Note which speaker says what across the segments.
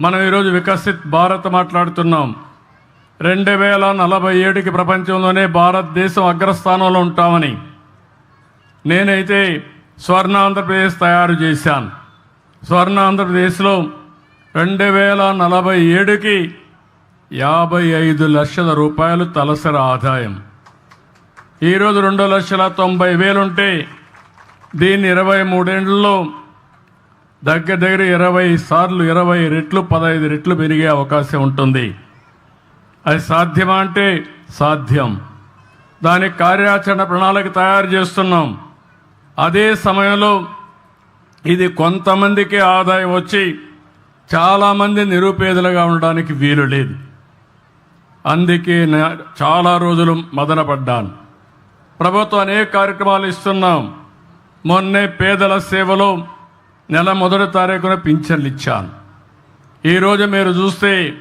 Speaker 1: మనం ఈరోజు వికసిత్ భారత్ మాట్లాడుతున్నాం. రెండు వేల నలభై ఏడుకి ప్రపంచంలోనే భారతదేశం అగ్రస్థానంలో ఉంటామని నేనైతే స్వర్ణ ఆంధ్రప్రదేశ్ తయారు చేశాను. స్వర్ణ ఆంధ్రప్రదేశ్లో రెండు వేల నలభై ఏడుకి యాభై ఐదు లక్షల రూపాయలు తలసరి ఆదాయం. ఈరోజు రెండు లక్షల తొంభై వేలుంటే దీన్ని ఇరవై మూడేళ్ళలో దగ్గర దగ్గర ఇరవై సార్లు ఇరవై రెట్లు పదహైదు రెట్లు పెరిగే అవకాశం ఉంటుంది. అది సాధ్యమా అంటే సాధ్యం. దానికి కార్యాచరణ ప్రణాళిక తయారు చేస్తున్నాం. అదే సమయంలో ఇది కొంతమందికి ఆదాయం వచ్చి చాలామంది నిరుపేదలుగా ఉండడానికి వీలు లేదు. అందుకే నా- చాలా రోజులు మదనపడ్డాను. ప్రభుత్వం అనేక కార్యక్రమాలు ఇస్తున్నాం. మొన్నే పేదల సేవలో నెల మొదటి తారీఖున పింఛన్లు ఇచ్చాను. ఈరోజు మీరు చూస్తే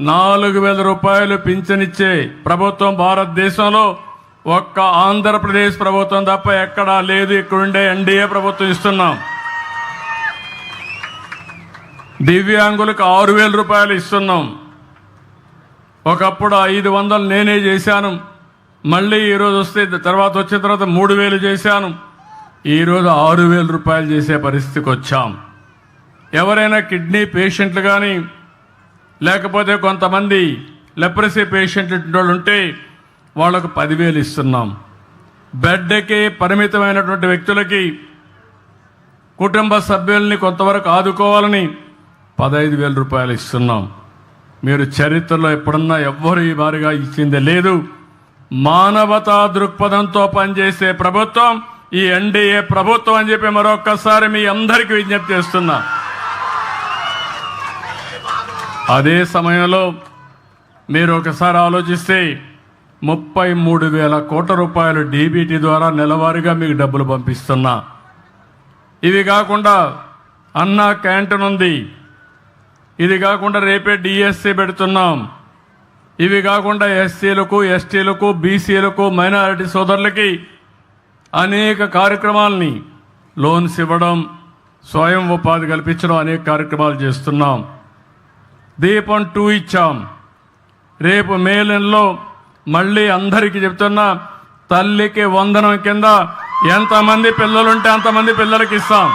Speaker 1: నాలుగు వేల రూపాయలు పింఛనిచ్చే ప్రభుత్వం భారతదేశంలో ఒక్క ఆంధ్రప్రదేశ్ ప్రభుత్వం తప్ప ఎక్కడా లేదు. ఇక్కడుండే ఎన్డీఏ ప్రభుత్వం ఇస్తున్నాం. దివ్యాంగులకు ఆరు వేల రూపాయలు ఇస్తున్నాం. ఒకప్పుడు ఐదు వందలు నేనే చేశాను. మళ్ళీ ఈరోజు వస్తే తర్వాత వచ్చిన తర్వాత మూడు వేలు చేశాను. ఈరోజు ఆరు వేల రూపాయలు చేసే పరిస్థితికి వచ్చాం. ఎవరైనా కిడ్నీ పేషెంట్లు కానీ లేకపోతే కొంతమంది లెప్రసీ పేషెంట్లు వాళ్ళు ఉంటే వాళ్ళకు పదివేలు ఇస్తున్నాం. బెడ్కి పరిమితమైనటువంటి వ్యక్తులకి కుటుంబ సభ్యుల్ని కొంతవరకు ఆదుకోవాలని పదహైదు వేల రూపాయలు ఇస్తున్నాం. మీరు చరిత్రలో ఎప్పుడన్నా ఎవ్వరు ఈ వారిగా ఇచ్చిందే లేదు. మానవతా దృక్పథంతో పనిచేసే ప్రభుత్వం ఈ ఎన్డీఏ ప్రభుత్వం అని చెప్పి మరొక్కసారి మీ అందరికీ విజ్ఞప్తి చేస్తున్నా. అదే సమయంలో మీరు ఒకసారి ఆలోచిస్తే ముప్పై మూడు వేల కోట్ల రూపాయలు డీబీటీ ద్వారా నెలవారీగా మీకు డబ్బులు పంపిస్తున్నా. ఇవి కాకుండా అన్నా క్యాంటీన్ ఉంది. ఇది కాకుండా రేపే డిఎస్సి పెడుతున్నాం. ఇవి కాకుండా ఎస్సీలకు ఎస్టీలకు బీసీలకు మైనారిటీ సోదరులకి అనేక కార్యక్రమాలని లోన్స్ ఇవ్వడం స్వయం ఉపాధి కల్పించడం అనేక కార్యక్రమాలు చేస్తున్నాం. దీపం టూ ఇచ్చాం. రేపు మే నెలలో మళ్ళీ అందరికీ చెప్తున్నా తల్లికి వందనం కింద ఎంతమంది పిల్లలుంటే అంతమంది పిల్లలకి ఇస్తాం.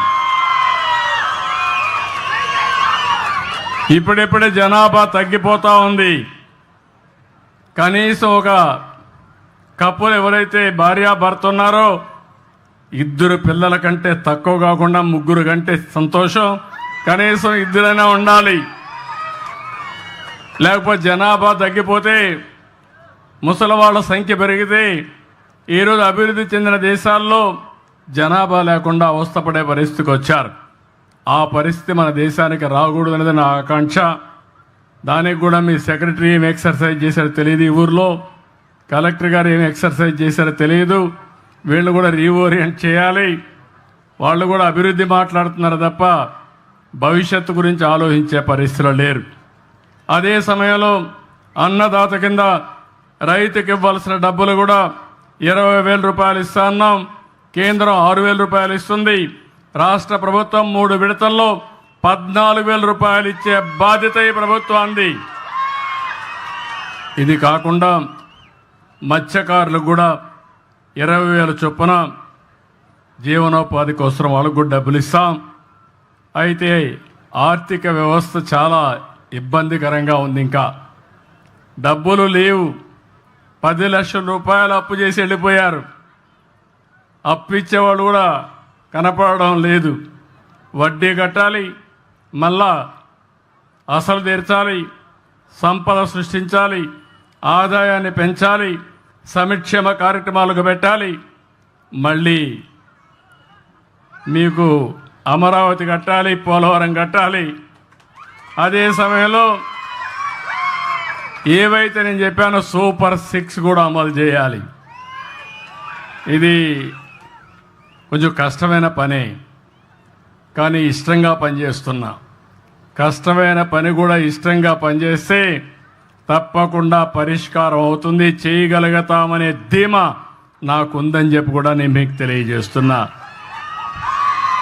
Speaker 1: ఇప్పుడిప్పుడే జనాభా తగ్గిపోతూ ఉంది. కనీసం ఒక కప్పులు ఎవరైతే భార్య భర్త ఉన్నారో ఇద్దరు పిల్లల కంటే తక్కువ కాకుండా ముగ్గురు కంటే సంతోషం. కనీసం ఇద్దరైనా ఉండాలి. లేకపోతే జనాభా తగ్గిపోతే ముసలి వాళ్ళ సంఖ్య పెరిగితే ఈరోజు అభివృద్ధి చెందిన దేశాల్లో జనాభా లేకుండా అవస్థపడే పరిస్థితికి వచ్చారు. ఆ పరిస్థితి మన దేశానికి రాకూడదు అనేది నా ఆకాంక్ష. దానికి కూడా మీ సెక్రటరీ ఏం ఎక్సర్సైజ్ చేశారో తెలియదు ఈ ఊర్లో. కలెక్టర్ గారు ఏం ఎక్సర్సైజ్ చేశారో తెలియదు. వీళ్ళు కూడా రీఓరియంట్ చేయాలి. వాళ్ళు కూడా అభివృద్ధి మాట్లాడుతున్నారు తప్ప భవిష్యత్తు గురించి ఆలోచించే పరిస్థితిలో లేరు. అదే సమయంలో అన్నదాత కింద రైతుకి ఇవ్వాల్సిన డబ్బులు కూడా ఇరవై వేల రూపాయలు ఇస్తా అన్నాం. కేంద్రం ఆరు వేల రూపాయలు ఇస్తుంది. రాష్ట్ర ప్రభుత్వం మూడు విడతల్లో పద్నాలుగు వేల రూపాయలు ఇచ్చే బాధ్యత ఈ ప్రభుత్వాన్ని ఇది కాకుండా మత్స్యకారులకు కూడా ఇరవై వేల చొప్పున జీవనోపాధి కోసం వాళ్ళకు కూడా డబ్బులు ఇస్తాం. అయితే ఆర్థిక వ్యవస్థ చాలా ఇబ్బందికరంగా ఉంది ఇంకా. డబ్బులు లేవు. పది లక్షల రూపాయలు అప్పు చేసి వెళ్ళిపోయారు. అప్పు ఇచ్చేవాళ్ళు కూడా కనపడడం లేదు. వడ్డీ కట్టాలి. మళ్ళా అసలు తీర్చాలి. సంపద సృష్టించాలి. ఆదాయాన్ని పెంచాలి. సంక్షేమ కార్యక్రమాలకు పెట్టాలి. మళ్ళీ మీకు అమరావతి కట్టాలి పోలవరం కట్టాలి. అదే సమయంలో ఏవైతే నేను చెప్పానో సూపర్ సిక్స్ కూడా అమలు చేయాలి. ఇది కొంచెం కష్టమైన పనే. కానీ ఇష్టంగా పనిచేస్తున్నా. కష్టమైన పని కూడా ఇష్టంగా పనిచేస్తే తప్పకుండా పరిష్కారం అవుతుంది. చేయగలుగుతామనే ధీమా నాకుందని చెప్పి కూడా నేను మీకు తెలియజేస్తున్నా.